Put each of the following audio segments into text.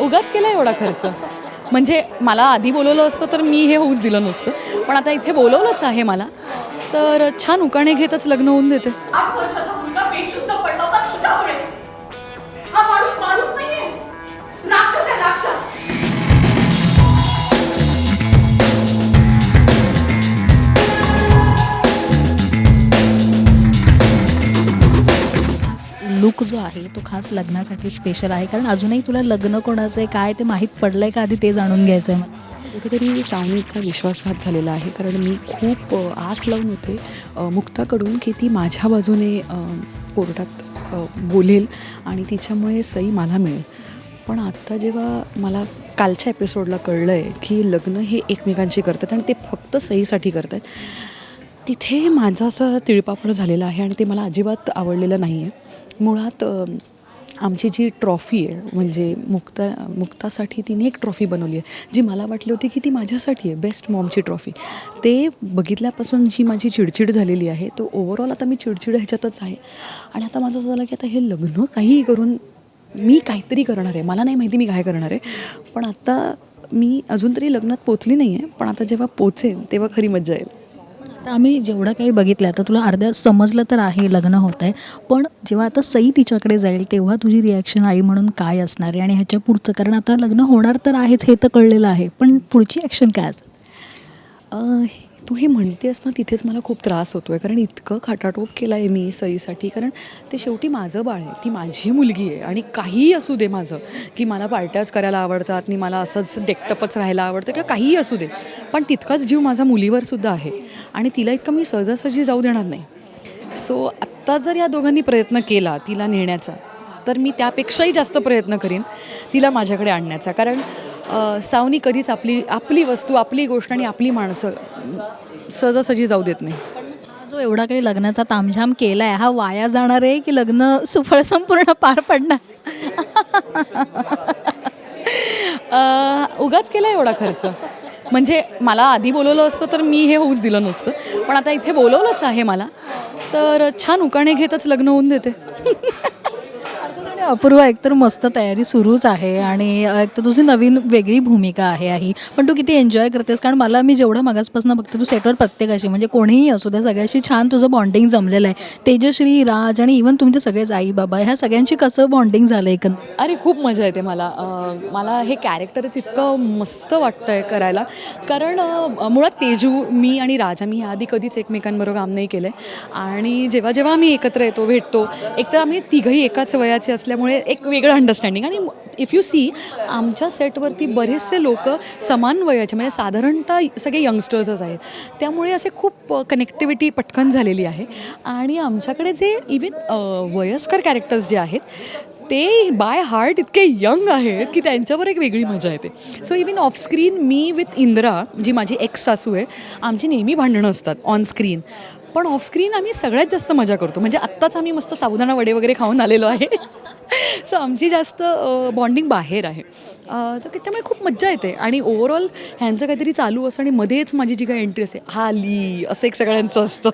उगाच केला एवढा खर्च. म्हणजे मला आधी बोलवलं असतं तर मी हे होऊच दिलं नसतं. पण आता इथे बोलवलंच आहे मला. तर छान उकाणे घेतच लग्न होऊन देते. राक्षस. लुक जो आहे तो खास लग्नासाठी स्पेशल आहे. कारण अजूनही तुला लग्न कोणाचं आहे काय ते माहीत पडलंय का आधी ते जाणून घ्यायचं आहे मला? कुठेतरी श्रावणीचा विश्वासघात झालेला आहे. कारण मी खूप आस लावून होते मुक्ताकडून की ती माझ्या बाजूने कोर्टात बोलेल आणि तिच्यामुळे सई मला मिळेल. पण आत्ता जेव्हा मला कालच्या एपिसोडला कळलं आहे की लग्न हे एकमेकांशी करतात आणि ते फक्त सईसाठी करतात तिथे माझा असा तिळपापड झालेला आहे आणि ते मला अजिबात आवडलेलं नाही आहे. मुळात आमची जी ट्रॉफी आहे म्हणजे मुक्ता मुक्तासाठी तिने एक ट्रॉफी बनवली आहे जी मला वाटली होती की ती माझ्यासाठी आहे बेस्ट मॉमची ट्रॉफी. ते बघितल्यापासून जी माझी चिडचिड झालेली आहे तो ओव्हरऑल आता मी चिडचिड ह्याच्यातच आहे. आणि आता माझं असं झालं की आता हे लग्न काहीही करून मी काहीतरी करणार आहे. मला नाही माहिती मी काय करणार आहे. पण आता मी अजून तरी लग्नात पोचली नाही आहे पण आता जेव्हा पोचेन तेव्हा खरी मजा येईल. आता आम्ही जेवढं काही बघितलं आता तुला अर्ध्या समजलं तर आहे लग्न होत आहे. पण जेव्हा आता सई तिच्याकडे जाईल तेव्हा तुझी रिॲक्शन आई म्हणून काय असणार आहे? आणि ह्याच्या पुढचं कारण आता लग्न होणार तर आहेच हे तर कळलेलं आहे. पण पुढची ॲक्शन काय असेल? तू हे म्हणतेस ना तिथेच मला खूप त्रास होतो आहे कारण इतकं खाटाटोप केलं आहे मी सईसाठी. कारण ते शेवटी माझं बाळ आहे. ती माझी मुलगी आहे. आणि काहीही असू दे माझं. की मला पार्ट्याच करायला आवडतात आणि मला असंच डेकटपच राहायला आवडतं किंवा काहीही असू दे. पण तितकाच जीव माझा मुलीवर सुद्धा आहे. आणि तिला इतकं मी सहजासहजी जाऊ देणार नाही. सो आत्ता जर या दोघांनी प्रयत्न केला तिला नेण्याचा तर मी त्यापेक्षाही जास्त प्रयत्न करीन तिला माझ्याकडे आणण्याचा. कारण सावनी कधीच आपली आपली वस्तू आपली गोष्ट आणि आपली माणसं सहजासहजी जाऊ देत नाही. हा जो एवढा काही लग्नाचा तामझाम केला आहे हा वाया जाणार आहे की लग्न सुफळ संपूर्ण पार पडणार? उगाच केला एवढा खर्च. म्हणजे मला आधी बोलवलं असतं तर मी हे होऊच दिलं नसतं. पण आता इथे बोलवलंच आहे मला. तर छान उकाणे घेतच लग्न होऊन देते. अपूर्व एकतर मस्त तयारी सुरूच आहे आणि एक तर तुझी नवीन वेगळी भूमिका आहे ही पण तू किती एन्जॉय करतेस? कारण मला मी जेवढं मगासपासून बघते तू सेटवर प्रत्येकाशी म्हणजे कोणीही असू द्या सगळ्याशी छान तुझं बॉन्डिंग जमलेलं आहे. तेजश्री राज आणि इवन तुमचे सगळेच आई बाबा ह्या सगळ्यांशी कसं बॉन्डिंग झालं एकंदर अरे खूप मजा येते मला. मला हे कॅरेक्टरच इतकं मस्त वाटतं आहे करायला. कारण मुळात तेजू मी आणि राज आम्ही आधी कधीच एकमेकांबरोबर काम नाही केलं आहे आणि जेव्हा जेव्हा आम्ही एकत्र येतो भेटतो एक तर आम्ही तिघंही एकाच वयाचे असल्यामुळे एक वेगळं अंडरस्टँडिंग आणि इफ यू सी आमच्या सेटवरती बरेचसे लोक समान वयाचे म्हणजे साधारणतः सगळे यंगस्टर्सच आहेत. त्यामुळे असे खूप कनेक्टिव्हिटी पटकन झालेली आहे. आणि आमच्याकडे जे इवन वयस्कर कॅरेक्टर्स जे आहेत ते बाय हार्ट इतके यंग आहेत की त्यांच्यावर एक वेगळी मजा येते. सो इवन ऑफस्क्रीन मी विथ इंद्रा जी माझी एक्स सासू आहे आमची नेहमी भांडणं असतात ऑन स्क्रीन पण ऑफस्क्रीन आम्ही सगळ्यात जास्त मजा करतो. म्हणजे आत्ताच आम्ही मस्त साबुदाणा वडे वगैरे खाऊन आलेलो आहे. सो आमची जास्त बॉन्डिंग बाहेर आहे. तर त्याच्यामुळे खूप मज्जा येते. आणि ओव्हरऑल ह्यांचं काहीतरी चालू असतं आणि मध्येच माझी जी काही एंट्री असते हा ली असं एक सगळ्यांचं असतं.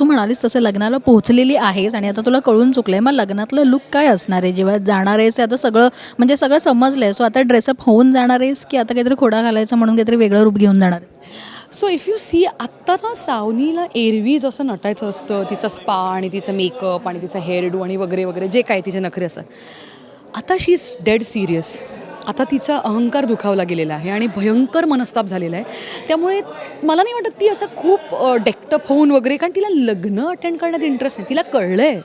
तू म्हणालीस तसं लग्नाला पोहोचलेली आहेस आणि आता तुला कळून चुकलं आहे मग लग्नातलं लुक काय असणार आहे? जेव्हा जाणार आहेस आता सगळं म्हणजे सगळं समजलं आहे सो आता ड्रेसअप होऊन जाणार आहेस की आता काहीतरी खोडा घालायचं म्हणून काहीतरी वेगळं रूप घेऊन जाणार आहेस? सो इफ यू सी आत्ता ना सावनीला एरवी जसं नटायचं असतं तिचा स्पा आणि तिचं मेकअप आणि तिचा हेअरडू आणि वगैरे वगैरे जे काय तिचे नखरे असतात. आता शी इज डेड सिरियस आता तिचा अहंकार दुखावला गेलेला आहे आणि भयंकर मनस्ताप झालेला आहे. त्यामुळे मला नाही वाटत ती असं खूप डेक्टअप होऊन वगैरे कारण तिला लग्न अटेंड करण्यात इंटरेस्ट नाही. तिला कळलं आहे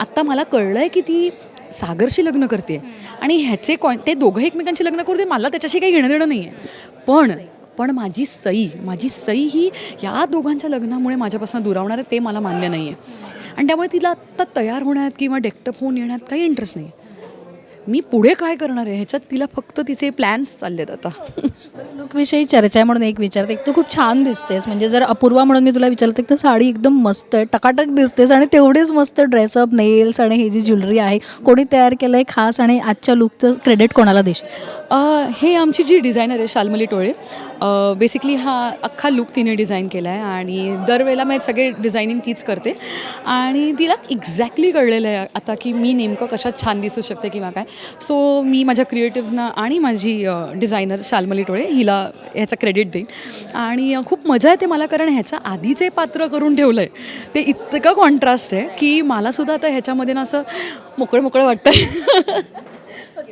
आत्ता मला कळलं आहे की ती सागरशी लग्न करते आणि ह्याचे कॉन ते दोघं एकमेकांशी लग्न करते मला त्याच्याशी काही घेणं देणं नाही आहे पण पण माझी सई माझी सई ही या दोघांच्या लग्नामुळे माझ्यापासून दुरावणार आहे ते मला मान्य नाही आहे आणि त्यामुळे तिला आत्ता तयार होण्यात किंवा डेक्टप होऊन येण्यात काही इंटरेस्ट नाही मी पुढे काय करणार आहे? ह्याच्यात तिला फक्त तिचे प्लॅन्स चाललेत आता. लुकविषयी चर्चा आहे म्हणून एक विचारते. एक तू खूप छान दिसतेस. म्हणजे जर अपूर्वा म्हणून मी तुला विचारते तर साडी एकदम मस्त आहे. टकाटक दिसतेस आणि तेवढीच मस्त ड्रेसअप नेल्स आणि ही जी ज्वेलरी आहे कोणी तयार केलं आहे खास आणि आजच्या लुकचं क्रेडिट कोणाला देशील? अ, हे आमची जी डिझायनर आहे शाल्मली टोळे बेसिकली हा अख्खा लुक तिने डिझाईन केला आहे आणि दरवेळेला मी सगळे डिझायनिंग तीच करते. आणि तिला एक्झॅक्टली कळलेलं आहे आता की मी नेमकं कशात छान दिसू शकते किंवा काय. सो मी माझ्या क्रिएटिव्सना आणि माझी डिझायनर शालमली टोळे हिला ह्याचा क्रेडिट देईन. आणि खूप मजा येते मला कारण ह्याच्या आधीचे पात्र करून ठेवलं आहे ते इतकं कॉन्ट्रास्ट आहे की मलासुद्धा आता ह्याच्यामध्ये ना असं मोकळं मोकळं वाटतं आहे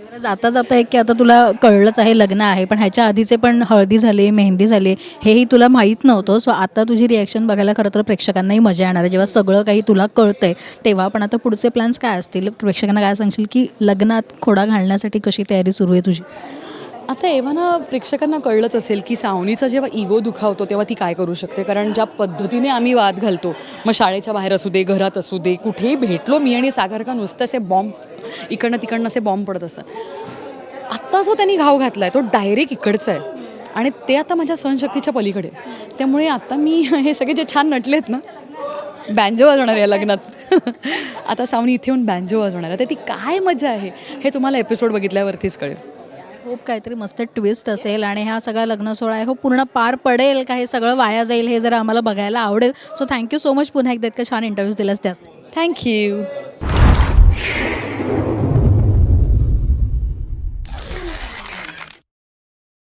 जाता जाता एक की आता तुला कळलंच आहे लग्न आहे पण ह्याच्या आधीचे पण हळदी झाले मेहंदी झाले हेही तुला माहीत नव्हतं. सो आता तुझी रिॲक्शन बघायला खरं तर प्रेक्षकांनाही मजा येणार आहे. जेव्हा सगळं काही तुला कळतंय तेव्हा पण आता पुढचे प्लॅन्स काय असतील? प्रेक्षकांना काय सांगशील की लग्नात खोडा घालण्यासाठी कशी तयारी सुरू आहे तुझी? आता एव्हा ना प्रेक्षकांना कळलंच असेल की सावनीचा जेव्हा इगो दुखावतो तेव्हा ती काय करू शकते? कारण ज्या पद्धतीने आम्ही वाद घालतो मग शाळेच्या बाहेर असू दे घरात असू दे कुठेही भेटलो मी आणि सागर का नुसतं असे बॉम्ब इकडनं तिकडनं असे बॉम्ब पडत असतात. आत्ता जो त्यांनी घाव घातला आहे तो डायरेक्ट इकडचा आहे. आणि ते आता माझ्या सहनशक्तीच्या पलीकडे त्यामुळे आता मी हे सगळे जे छान नटलेत ना बँजो वाजवणार आहे या लग्नात. आता सावनी इथे येऊन बँजो वाजवणार आहे. तर ती काय मजा आहे? हे तुम्हाला एपिसोड बघितल्यावरतीच कळेल. खूप काहीतरी मस्त ट्विस्ट असेल आणि हा सगळा लग्न सोहळा आहे. हो पूर्ण पार पडेल का हे सगळं वाया जाईल हे जर आम्हाला बघायला आवडेल. सो थँक्यू सो मच पुन्हा एकदा इतका छान इंटरव्ह्यूज दिलास त्यास थँक्यू